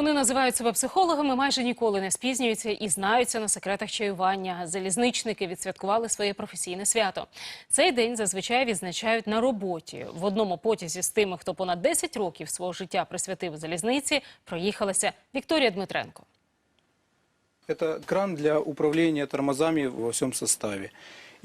Вони називають себе психологами, майже ніколи не спізнюються і знаються на секретах чаювання. Залізничники відсвяткували своє професійне свято. Цей день зазвичай відзначають на роботі. В одному потязі з тими, хто понад 10 років свого життя присвятив залізниці, проїхалася Вікторія Дмитренко. Это кран для управления тормозами во всем составе.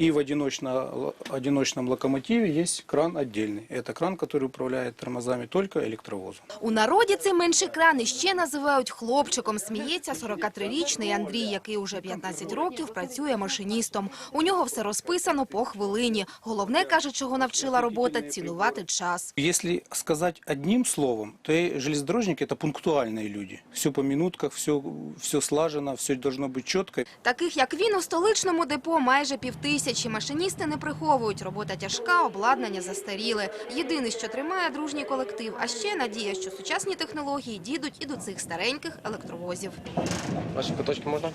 И в одиночно- одиночном локомотиве есть кран отдельный. Это кран, который управляет тормозами только электровозом. У народі цей менший кран іще називають хлопчиком. Сміється 43-річний Андрій, який уже 15 років працює машиністом. У нього все розписано по хвилині. Головне, каже, чого навчила робота – цінувати час. Если сказать одним словом, то и железнодорожники – это пунктуальные люди. Все по минутках, все, все слажено, все должно быть четко. Таких, як він, у столичному депо майже півтисячі. Машиністи не приховують. Робота тяжка, обладнання застаріле. Єдине, що тримає дружній колектив. А ще надія, що сучасні технології дійдуть і до цих стареньких електровозів. Ваші куточки можна?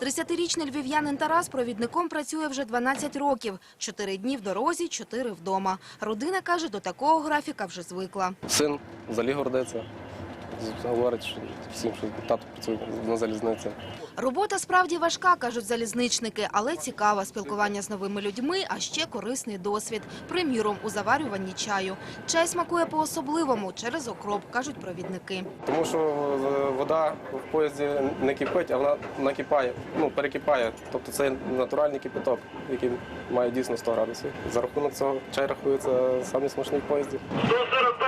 30-річний львів'янин Тарас провідником працює вже 12 років. Чотири дні в дорозі, чотири вдома. Родина, каже, до такого графіка вже звикла. Син взагалі гордиться. Говорить всім, що тато працює на залізниці. Робота справді важка, кажуть залізничники, але цікава спілкування з новими людьми, а ще корисний досвід. Приміром, у заварюванні чаю. Чай смакує по-особливому через окроп, кажуть провідники. Тому що е, вода в поїзді не кипить, а вона накипає, ну перекипає. Тобто це натуральний кипяток, який має дійсно 100 градусів. За рахунок цього чай рахується самий смачний в поїзді.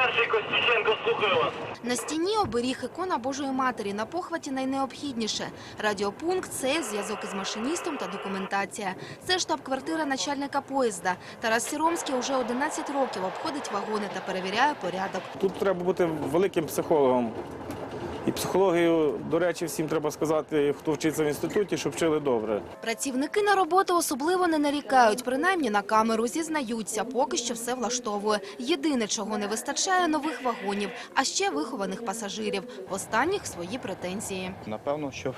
141-й Костюченко, слухаю вас. На стіні оберіг ікона Божої Матері. На похваті найнеобхідніше. Радіопункт – це зв'язок із машиністом та документація. Це штаб-квартира начальника поїзда. Тарас Сіромський уже 11 років обходить вагони та перевіряє порядок. Тут треба бути великим психологом. І психологію, до речі, всім треба сказати, хто вчиться в інституті, щоб вчили добре. Працівники на роботу особливо не нарікають, принаймні на камеру зізнаються, поки що все влаштовує. Єдине, чого не вистачає – нових вагонів, а ще вихованих пасажирів. В останніх свої претензії. Напевно, що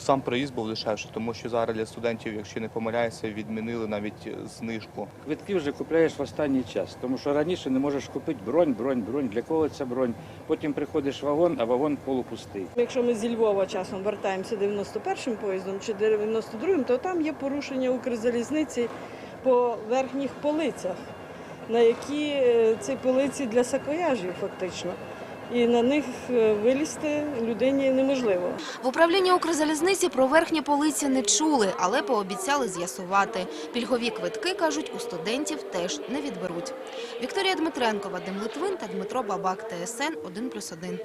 сам проїзд був дешевше, тому що зараз для студентів, якщо не помиляюся, відмінили навіть знижку. Квитки вже купляєш в останній час, тому що раніше не можеш купити бронь, бронь, бронь. Для кого ця бронь? Потім приходиш в вагон, а вагон полупустий. Якщо ми зі Львова часом вертаємося 91-м поїздом чи 92-м, то там є порушення Укрзалізниці по верхніх полицях, на які е, ці полиці для саквояжів фактично. І на них е, вилізти людині неможливо. В управлінні Укрзалізниці про верхні полиці не чули, але пообіцяли з'ясувати. Пільгові квитки, кажуть, у студентів теж не відберуть. Вікторія Дмитренко, Вадим Литвин та Дмитро Бабак, ТСН 1+,1.